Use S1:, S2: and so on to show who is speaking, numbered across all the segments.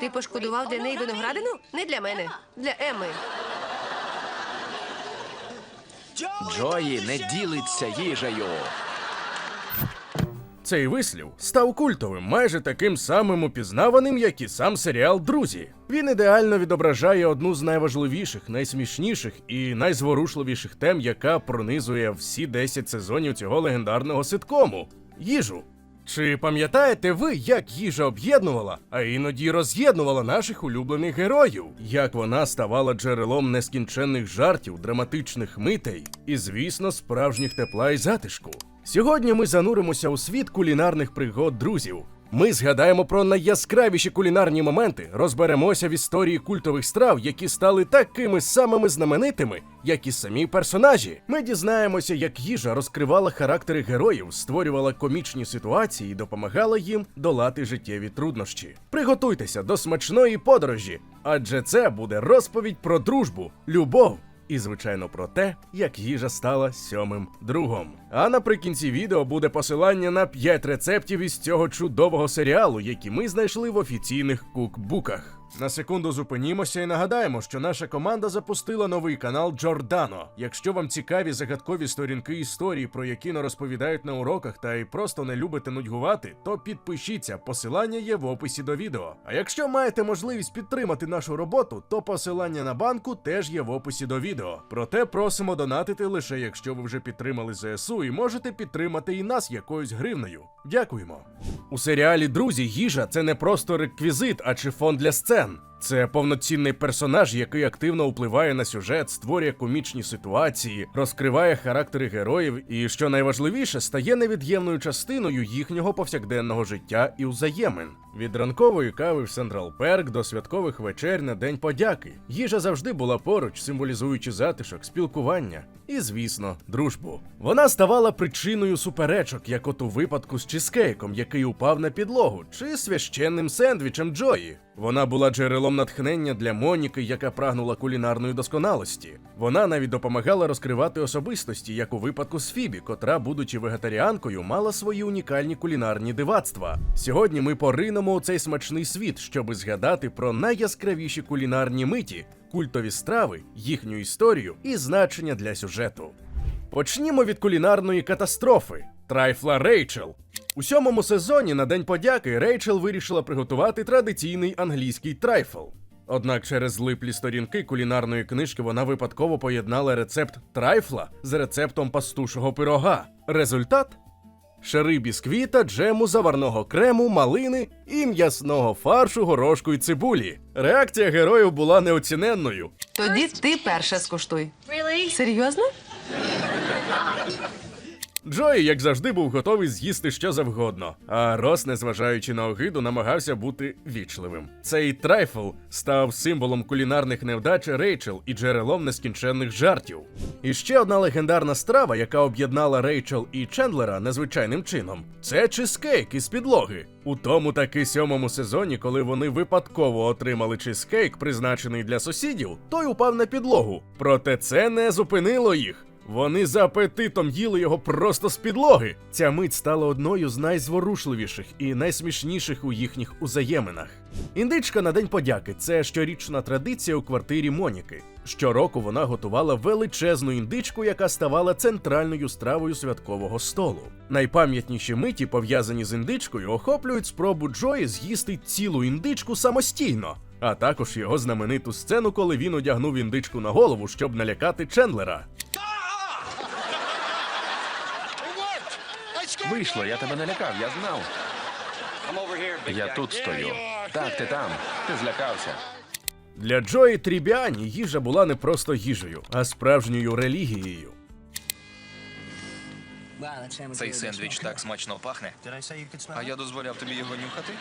S1: Ти пошкодував для неї виноградину? Не для мене, для Емми.
S2: Джої не ділиться їжею.
S3: Цей вислів став культовим, майже таким самим упізнаваним, як і сам серіал Друзі. Він ідеально відображає одну з найважливіших, найсмішніших і найзворушливіших тем, яка пронизує всі 10 сезонів цього легендарного ситкому їжу. Чи пам'ятаєте ви, як їжа об'єднувала, а іноді роз'єднувала наших улюблених героїв? Як вона ставала джерелом нескінченних жартів, драматичних митей і, звісно, справжніх тепла і затишку? Сьогодні ми зануримося у світ кулінарних пригод друзів. Ми згадаємо про найяскравіші кулінарні моменти, розберемося в історії культових страв, які стали такими самими знаменитими, як і самі персонажі. Ми дізнаємося, як їжа розкривала характери героїв, створювала комічні ситуації і допомагала їм долати життєві труднощі. Приготуйтеся до смачної подорожі, адже це буде розповідь про дружбу, любов і, звичайно, про те, як їжа стала сьомим другом. А наприкінці відео буде посилання на 5 рецептів із цього чудового серіалу, які ми знайшли в офіційних кукбуках. На секунду зупинімося і нагадаємо, що наша команда запустила новий канал Джордано. Якщо вам цікаві загадкові сторінки історії, про які не розповідають на уроках, та й просто не любите нудьгувати, то підпишіться. Посилання є в описі до відео. А якщо маєте можливість підтримати нашу роботу, то посилання на банку теж є в описі до відео. Проте просимо донатити лише якщо ви вже підтримали ЗСУ і можете підтримати і нас якоюсь гривнею. Дякуємо. У серіалі Друзі їжа це не просто реквізит, а чи фон для сцен. Олен. Це повноцінний персонаж, який активно впливає на сюжет, створює комічні ситуації, розкриває характери героїв і, що найважливіше, стає невід'ємною частиною їхнього повсякденного життя і взаємин. Від ранкової кави в Централ Перк до святкових вечер на День подяки. Їжа завжди була поруч, символізуючи затишок, спілкування і, звісно, дружбу. Вона ставала причиною суперечок, як от у випадку з чизкейком, який упав на підлогу, чи священним сендвічем Джої. Вона була джерелом натхнення для Моніки, яка прагнула кулінарної досконалості. Вона навіть допомагала розкривати особистості, як у випадку з Фібі, котра, будучи вегетаріанкою, мала свої унікальні кулінарні дивацтва. Сьогодні ми поринемо у цей смачний світ, щоби згадати про найяскравіші кулінарні миті, культові страви, їхню історію і значення для сюжету. Почнімо від кулінарної катастрофи Трайфла Рейчел. У сьомому сезоні на День подяки Рейчел вирішила приготувати традиційний англійський трайфл. Однак через злиплі сторінки кулінарної книжки вона випадково поєднала рецепт трайфла з рецептом пастушого пирога. Результат шари бісквіта, джему, заварного крему, малини і м'ясного фаршу, горошку й цибулі. Реакція героїв була неоціненною.
S1: Тоді ти перша скуштуй. Серйозно?
S3: Джої, як завжди, був готовий з'їсти що завгодно, а Рос, незважаючи на огиду, намагався бути вічливим. Цей трайфл став символом кулінарних невдач Рейчел і джерелом нескінченних жартів. І ще одна легендарна страва, яка об'єднала Рейчел і Чендлера незвичайним чином, це чизкейк із підлоги. У тому таки сьомому сезоні, коли вони випадково отримали чизкейк, призначений для сусідів, той упав на підлогу. Проте це не зупинило їх. Вони за апетитом їли його просто з підлоги. Ця мить стала одною з найзворушливіших і найсмішніших у їхніх узаєминах. Індичка на День подяки це щорічна традиція у квартирі Моніки. Щороку вона готувала величезну індичку, яка ставала центральною стравою святкового столу. Найпам'ятніші миті, пов'язані з індичкою, охоплюють спробу Джої з'їсти цілу індичку самостійно. А також його знамениту сцену, коли він одягнув індичку на голову, щоб налякати Чендлера.
S2: Вийшло, я тебе налякав, я знав. Я тут стою. Так, ти там. Ти злякався.
S3: Для Джої Трібіані їжа була не просто їжею, а справжньою релігією.
S4: Цей сендвіч так смачно пахне. А я дозволяв тобі його нюхати?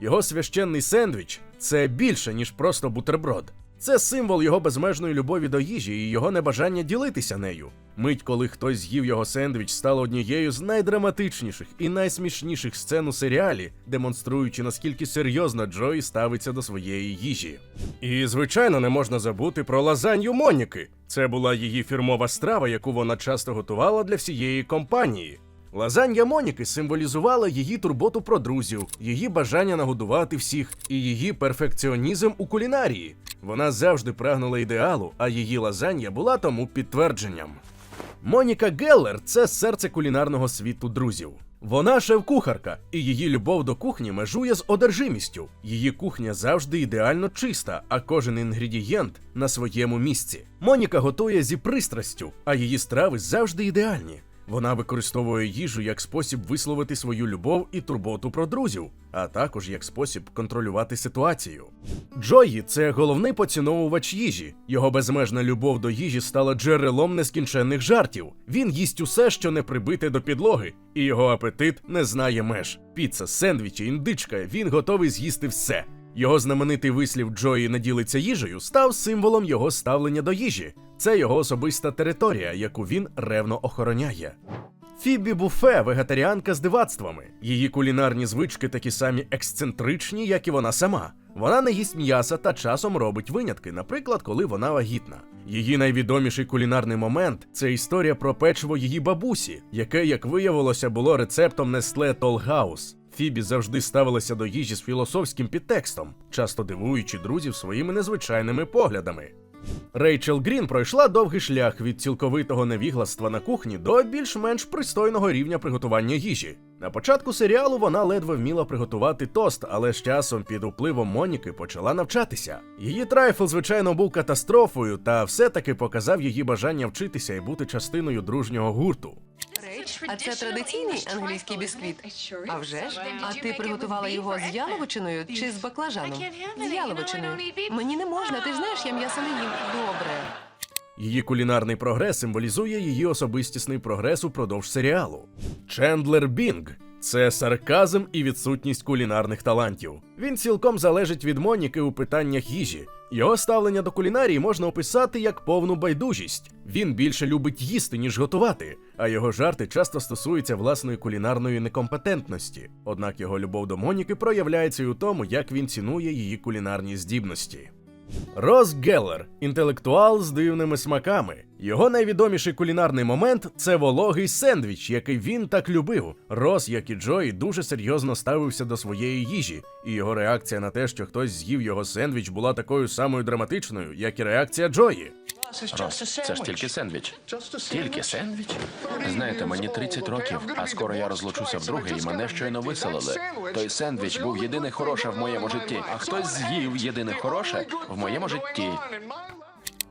S3: Його священний сендвіч це більше, ніж просто бутерброд. Це символ його безмежної любові до їжі і його небажання ділитися нею. Мить, коли хтось з'їв його сендвіч, стала однією з найдраматичніших і найсмішніших сцен у серіалі, демонструючи наскільки серйозно Джої ставиться до своєї їжі. І, звичайно, не можна забути про лазанью Моніки. Це була її фірмова страва, яку вона часто готувала для всієї компанії. Лазанья Моніки символізувала її турботу про друзів, її бажання нагодувати всіх і її перфекціонізм у кулінарії. Вона завжди прагнула ідеалу, а її лазанья була тому підтвердженням. Моніка Геллер це серце кулінарного світу друзів. Вона шеф-кухарка, і її любов до кухні межує з одержимістю. Її кухня завжди ідеально чиста, а кожен інгредієнт на своєму місці. Моніка готує зі пристрастю, а її страви завжди ідеальні. Вона використовує їжу як спосіб висловити свою любов і турботу про друзів, а також як спосіб контролювати ситуацію. Джої це головний поціновувач їжі. Його безмежна любов до їжі стала джерелом нескінченних жартів. Він їсть усе, що не прибите до підлоги, і його апетит не знає меж. Піца, сендвічі, індичка. Він готовий з'їсти все. Його знаменитий вислів Джої не ділиться їжею став символом його ставлення до їжі. Це його особиста територія, яку він ревно охороняє. Фібі Буфе вегетаріанка з дивацтвами. Її кулінарні звички такі самі ексцентричні, як і вона сама. Вона не їсть м'яса та часом робить винятки, наприклад, коли вона вагітна. Її найвідоміший кулінарний момент це історія про печиво її бабусі, яке, як виявилося, було рецептом Nestle Tollhouse. Фібі завжди ставилася до їжі з філософським підтекстом, часто дивуючи друзів своїми незвичайними поглядами. Рейчел Грін пройшла довгий шлях від цілковитого невігластва на кухні до більш-менш пристойного рівня приготування їжі. На початку серіалу вона ледве вміла приготувати тост, але з часом під впливом Моніки почала навчатися. Її трайфл, звичайно, був катастрофою, та все-таки показав її бажання вчитися і бути частиною дружнього гурту.
S1: А це традиційний англійський бісквіт. А вже ж? А ти приготувала його з яловичиною чи з баклажаном? З яловичиною. Мені не можна, ти ж знаєш, я м'ясо не їм. Добре.
S3: Її кулінарний прогрес символізує її особистісний прогрес упродовж серіалу. Чендлер Бінг це сарказм і відсутність кулінарних талантів. Він цілком залежить від Моніки у питаннях їжі. Його ставлення до кулінарії можна описати як повну байдужість. Він більше любить їсти, ніж готувати, а його жарти часто стосуються власної кулінарної некомпетентності. Однак його любов до Моніки проявляється й у тому, як він цінує її кулінарні здібності. Рос Геллер інтелектуал з дивними смаками. Його найвідоміший кулінарний момент це вологий сендвіч, який він так любив. Рос, як і Джої, дуже серйозно ставився до своєї їжі, і його реакція на те, що хтось з'їв його сендвіч, була такою самою драматичною, як і реакція Джої.
S2: Рос, це ж тільки сендвіч. Тільки сендвіч? Знаєте, мені 30 років, а скоро я розлучуся вдруге, і мене щойно виселили. Той сендвіч був єдине хороше в моєму житті, а хтось з'їв єдине хороше в моєму житті.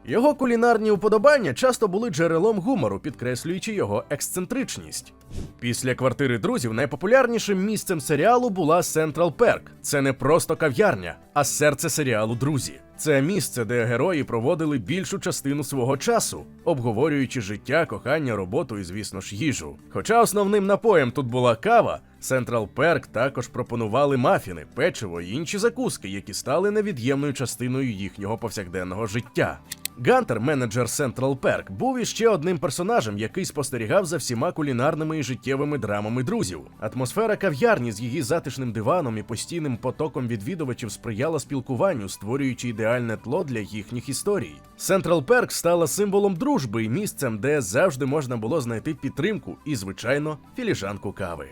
S3: Його кулінарні уподобання часто були джерелом гумору, підкреслюючи його ексцентричність. Після квартири друзів найпопулярнішим місцем серіалу була Централ Перк. Це не просто кав'ярня, а серце серіалу Друзі. Це місце, де герої проводили більшу частину свого часу, обговорюючи життя, кохання, роботу і, звісно ж, їжу. Хоча основним напоєм тут була кава, Централ Перк також пропонували мафіни, печиво і інші закуски, які стали невід'ємною частиною їхнього повсякденного життя. Гантер, менеджер Central Perk, був іще одним персонажем, який спостерігав за всіма кулінарними і життєвими драмами друзів. Атмосфера кав'ярні з її затишним диваном і постійним потоком відвідувачів сприяла спілкуванню, створюючи ідеальне тло для їхніх історій. Central Perk стала символом дружби і місцем, де завжди можна було знайти підтримку і, звичайно, філіжанку кави.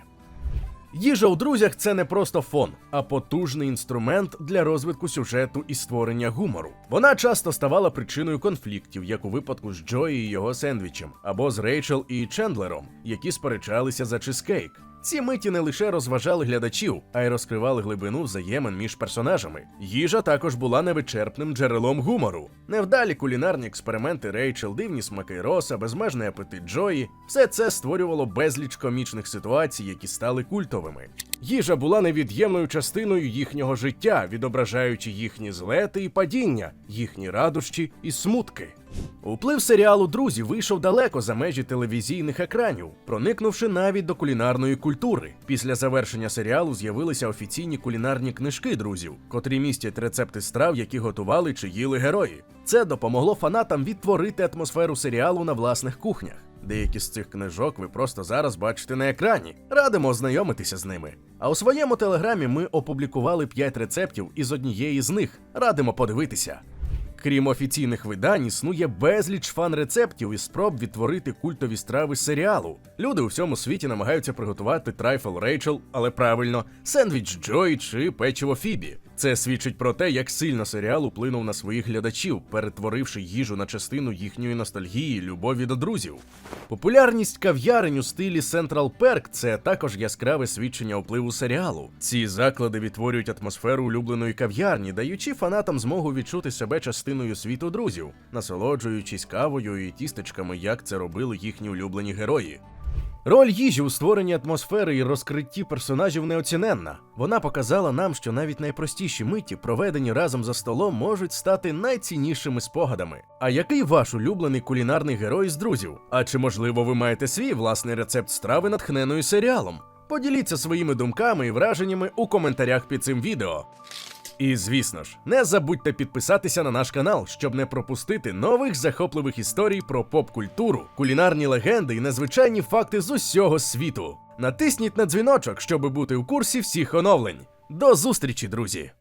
S3: Їжа у друзях це не просто фон, а потужний інструмент для розвитку сюжету і створення гумору. Вона часто ставала причиною конфліктів, як у випадку з Джої і його сендвічем, або з Рейчел і Чендлером, які сперечалися за чизкейк. Ці миті не лише розважали глядачів, а й розкривали глибину взаємин між персонажами. Їжа також була невичерпним джерелом гумору. Невдалі кулінарні експерименти Рейчел, дивні смаки Роса, безмежний апетит Джої все це створювало безліч комічних ситуацій, які стали культовими. Їжа була невід'ємною частиною їхнього життя, відображаючи їхні злети і падіння, їхні радощі і смутки. Уплив серіалу Друзі вийшов далеко за межі телевізійних екранів, проникнувши навіть до кулінарної культури. Після завершення серіалу з'явилися офіційні кулінарні книжки друзів, котрі містять рецепти страв, які готували чи їли герої. Це допомогло фанатам відтворити атмосферу серіалу на власних кухнях. Деякі з цих книжок ви просто зараз бачите на екрані. Радимо ознайомитися з ними. А у своєму телеграмі ми опублікували 5 рецептів із однієї з них. Радимо подивитися. Крім офіційних видань, існує безліч фан-рецептів і спроб відтворити культові страви серіалу. Люди у всьому світі намагаються приготувати трайфл Рейчел, але правильно, сендвіч Джой чи печиво Фібі. Це свідчить про те, як сильно серіал уплинув на своїх глядачів, перетворивши їжу на частину їхньої ностальгії, любові до друзів. Популярність кав'ярень у стилі Central Perk – це також яскраве свідчення впливу серіалу. Ці заклади відтворюють атмосферу улюбленої кав'ярні, даючи фанатам змогу відчути себе частиною світу друзів, насолоджуючись кавою і тістечками, як це робили їхні улюблені герої. Роль їжі у створенні атмосфери і розкритті персонажів неоціненна. Вона показала нам, що навіть найпростіші миті, проведені разом за столом, можуть стати найціннішими спогадами. А який ваш улюблений кулінарний герой з друзів? А чи можливо ви маєте свій власний рецепт страви, натхненої серіалом? Поділіться своїми думками і враженнями у коментарях під цим відео. І звісно ж, не забудьте підписатися на наш канал, щоб не пропустити нових захопливих історій про поп-культуру, кулінарні легенди і незвичайні факти з усього світу. Натисніть на дзвіночок, щоб бути у курсі всіх оновлень. До зустрічі, друзі!